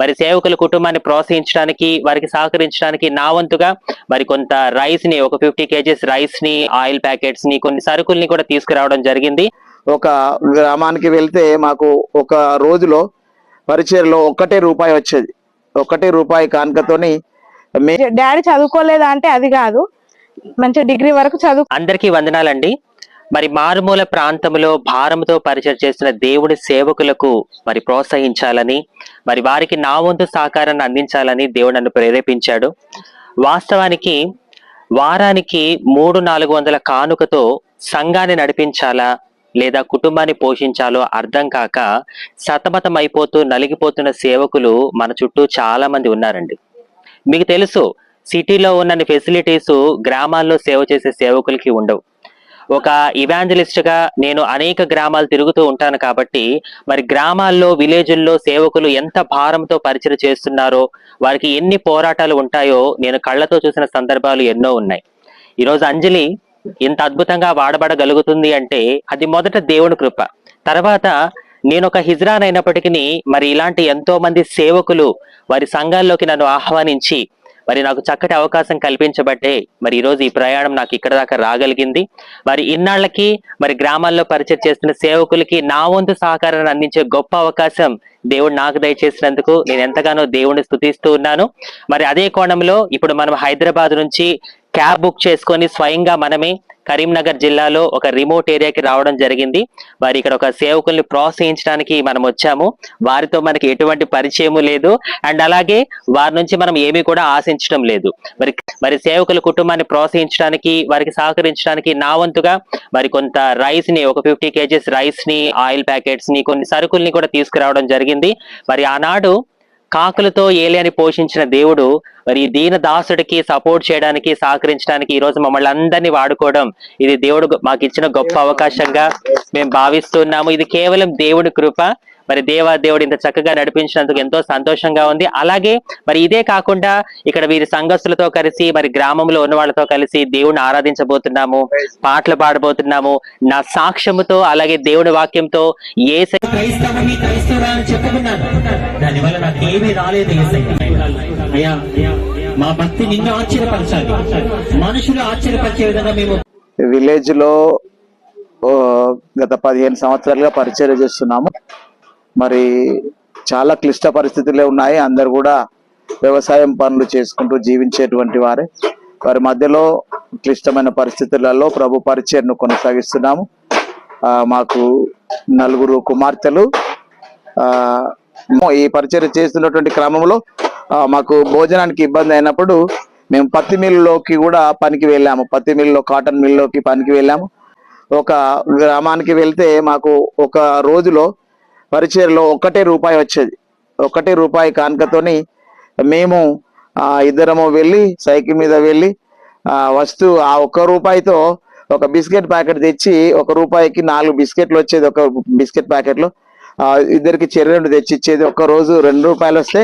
మరి సేవకుల కుటుంబాన్ని ప్రోత్సహించడానికి వారికి సహకరించడానికి నా వంతుగా మరి కొంత రైస్ని ఒక ఫిఫ్టీ కేజీస్ రైస్ని ఆయిల్ ప్యాకెట్స్ని కొన్ని సరుకుల్ని కూడా తీసుకురావడం జరిగింది. ఒక గ్రామానికి వెళ్తే మాకు ఒక రోజులో పరిచయలో ఒక్కటే రూపాయి వచ్చేది. ఒక్కటే రూపాయి కానుకతోని డాడీ చదువుకోలేదా అంటే అది కాదు. మంచి డిగ్రీ వరకు చదువు అందరికీ వందనాలండి. మరి మారుమూల ప్రాంతంలో భారంతో పరిచయం చేస్తున్న దేవుడి సేవకులకు మరి ప్రోత్సహించాలని మరి వారికి నా వంతు సహకారాన్ని అందించాలని దేవుడు నన్ను ప్రేరేపించాడు. వాస్తవానికి వారానికి మూడు నాలుగు వందల కానుకతో సంఘాన్ని నడిపించాలా లేదా కుటుంబాన్ని పోషించాలో అర్థం కాక సతమతం అయిపోతూ నలిగిపోతున్న సేవకులు మన చుట్టూ చాలా మంది ఉన్నారండి. మీకు తెలుసు సిటీలో ఉన్న ఫెసిలిటీస్ గ్రామాల్లో సేవ చేసే సేవకులకి ఉండవు. ఒక ఇవాంజలిస్ట్గా నేను అనేక గ్రామాలు తిరుగుతూ ఉంటాను కాబట్టి మరి గ్రామాల్లో విలేజుల్లో సేవకులు ఎంత భారంతో పరిచయం చేస్తున్నారో వారికి ఎన్ని పోరాటాలు ఉంటాయో నేను కళ్ళతో చూసిన సందర్భాలు ఎన్నో ఉన్నాయి. ఈరోజు అంజలి ఇంత అద్భుతంగా వాడబడగలుగుతుంది అంటే అది మొదట దేవుని కృప. తర్వాత నేను ఒక హిజ్రాన్ అయినప్పటికీ మరి ఇలాంటి ఎంతో మంది సేవకులు వారి సంఘాల్లోకి నన్ను ఆహ్వానించి మరి నాకు చక్కటి అవకాశం కల్పించబట్టే మరి ఈ రోజు ఈ ప్రయాణం నాకు ఇక్కడ దాకా రాగలిగింది. మరి ఇన్నాళ్ళకి మరి గ్రామాల్లో పరిచయం చేస్తున్న సేవకులకి నా వంతు సహకారాన్ని అందించే గొప్ప అవకాశం దేవుడు నాకు దయచేసినందుకు నేను ఎంతగానో దేవుడిని స్థుతిస్తూ ఉన్నాను. మరి అదే కోణంలో ఇప్పుడు మనం హైదరాబాద్ నుంచి క్యాబ్ బుక్ చేసుకొని స్వయంగా మనమే కరీంనగర్ జిల్లాలో ఒక రిమోట్ ఏరియాకి రావడం జరిగింది. మరి ఇక్కడ ఒక సేవకుల్ని ప్రోత్సహించడానికి మనం వచ్చాము. వారితో మనకి ఎటువంటి పరిచయము లేదు. అండ్ అలాగే వారి నుంచి మనం ఏమీ కూడా ఆశించడం లేదు. మరి మరి సేవకుల కుటుంబాన్ని ప్రోత్సహించడానికి వారికి సహకరించడానికి నా వంతుగా మరి కొంత రైస్ని ఒక ఫిఫ్టీ కేజీస్ రైస్ని ఆయిల్ ప్యాకెట్స్ని కొన్ని సరుకుల్ని కూడా తీసుకురావడం జరిగింది. మరి ఆనాడు కాకులతో ఏలియాని పోషించిన దేవుడు మరి ఈ దీన దాసుడికి సపోర్ట్ చేయడానికి సహకరించడానికి ఈ రోజు మమ్మల్ని అందరినీ వాడుకోవడం ఇది దేవుడు మాకు ఇచ్చిన గొప్ప అవకాశంగా మేము భావిస్తున్నాము. ఇది కేవలం దేవుడి కృప. మరి దేవా దేవుడు ఇంత చక్కగా నడిపించినందుకు ఎంతో సంతోషంగా ఉంది. అలాగే మరి ఇదే కాకుండా ఇక్కడ వీరి సంఘస్థులతో కలిసి మరి గ్రామంలో ఉన్న వాళ్ళతో కలిసి దేవుడిని ఆరాధించబోతున్నాము పాటలు పాడబోతున్నాము. నా సాక్ష్యముతో అలాగే దేవుడి వాక్యంతో ఏ రాలేదు మా భక్తి నిన్ను ఆశ్చర్యపరచాలి. మనుషులు ఆశ్చర్యపరిచే విధంగా మేము విలేజ్లో గత పదిహేను సంవత్సరాలుగా పరిచయం చేస్తున్నాము. మరి చాలా క్లిష్ట పరిస్థితులే ఉన్నాయి. అందరు కూడా వ్యవసాయం పనులు చేసుకుంటూ జీవించేటువంటి వారే. వారి మధ్యలో క్లిష్టమైన పరిస్థితులలో ప్రభు పరిచయను కొనసాగిస్తున్నాము. మాకు నలుగురు కుమార్తెలు. ఈ పరిచయం చేస్తున్నటువంటి క్రమంలో మాకు భోజనానికి ఇబ్బంది అయినప్పుడు మేము పత్తి మిల్లులోకి కూడా పనికి వెళ్ళాము. పత్తి మిల్లులో కాటన్ మిల్లులోకి పనికి వెళ్ళాము. ఒక గ్రామానికి వెళ్తే మాకు ఒక రోజులో పరిచయలో ఒక్కటే రూపాయి వచ్చేది. ఒకటే రూపాయి కానుకతోని మేము ఇద్దరము వెళ్ళి సైకిల్ మీద వెళ్ళి వస్తూ ఆ ఒక్క రూపాయితో ఒక బిస్కెట్ ప్యాకెట్ తెచ్చి ఒక రూపాయికి నాలుగు బిస్కెట్లు వచ్చేది ఒక బిస్కెట్ ప్యాకెట్లో. ఇద్దరికి చెర్రి తెచ్చి ఇచ్చేది ఒక రోజు రెండు రూపాయలు వస్తే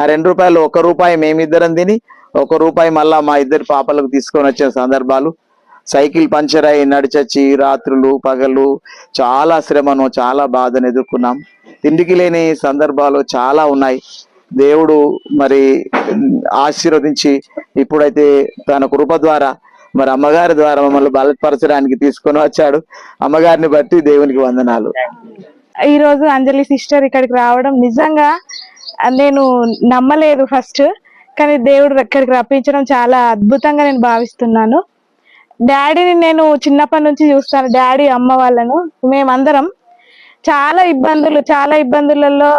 ఆ రెండు రూపాయలు ఒక రూపాయి మేమిద్దరం తిని ఒక రూపాయి మళ్ళా మా ఇద్దరి పాపలకు తీసుకొని వచ్చిన సందర్భాలు. సైకిల్ పంచర్ అయి నడిచొచ్చి రాత్రులు పగలు చాలా శ్రమను చాలా బాధను ఎదుర్కొన్నాం. తిండికి లేని సందర్భాలు చాలా ఉన్నాయి. దేవుడు మరి ఆశీర్వదించి ఇప్పుడైతే తన కృప ద్వారా మరి అమ్మగారి ద్వారా మమ్మల్ని బలపరచడానికి తీసుకొని వచ్చాడు. అమ్మగారిని బట్టి దేవునికి వందనాలు. ఈ రోజు అంజలి సిస్టర్ ఇక్కడికి రావడం నిజంగా నేను నమ్మలేదు ఫస్ట్ కానీ దేవుడు ఇక్కడికి రప్పించడం చాలా అద్భుతంగా నేను భావిస్తున్నాను. డాడీని నేను చిన్నప్పటి నుంచి చూస్తాను. డాడీ అమ్మ వాళ్ళను. మేమందరం చాలా ఇబ్బందులు చాలా ఇబ్బందులలో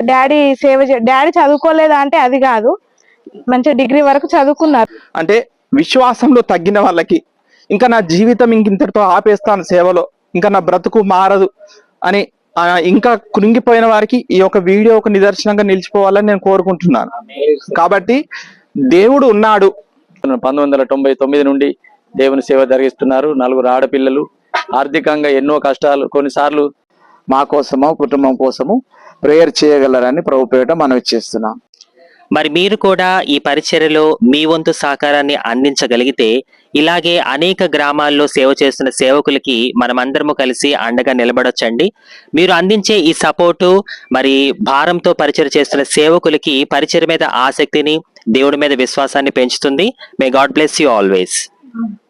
డాడీ సేవ చే- డాడీ చదువుకోలేదా అంటే అది కాదు. మంచి డిగ్రీ వరకు చదువుకున్నారు. అంటే విశ్వాసంలో తగ్గిన వాళ్ళకి ఇంకా నా జీవితం ఇంక ఇంతటితో ఆపేస్తాను సేవలో ఇంకా నా బ్రతుకు మారదు అని ఇంకా కృంగిపోయిన వారికి ఈ యొక్క వీడియో ఒక నిదర్శనంగా నిలిచిపోవాలని నేను కోరుకుంటున్నాను. కాబట్టి దేవుడు ఉన్నాడు. పంతొమ్మిది వందల తొంభై తొమ్మిది నుండి దేవుని సేవ జరిగిస్తున్నారు. నలుగురు ఆడపిల్లలు. ఆర్థికంగా ఎన్నో కష్టాలు కొన్నిసార్లు మా కోసము కుటుంబం కోసము ప్రేయర్ చేయగలరని ప్రభు పేట మనం ఇచ్చేస్తున్నాం మరి మీరు కూడా ఈ పరిచర్యలో మీ వంతు సహకారాన్ని అందించగలిగితే ఇలాగే అనేక గ్రామాల్లో సేవ చేస్తున్న సేవకులకి మనమందరము కలిసి అండగా నిలబడొచ్చండి. మీరు అందించే ఈ సపోర్టు మరి భారంతో పరిచయం చేస్తున్న సేవకులకి పరిచయం మీద ఆసక్తిని దేవుడి మీద విశ్వాసాన్ని పెంచుతుంది. May God bless you always Mm.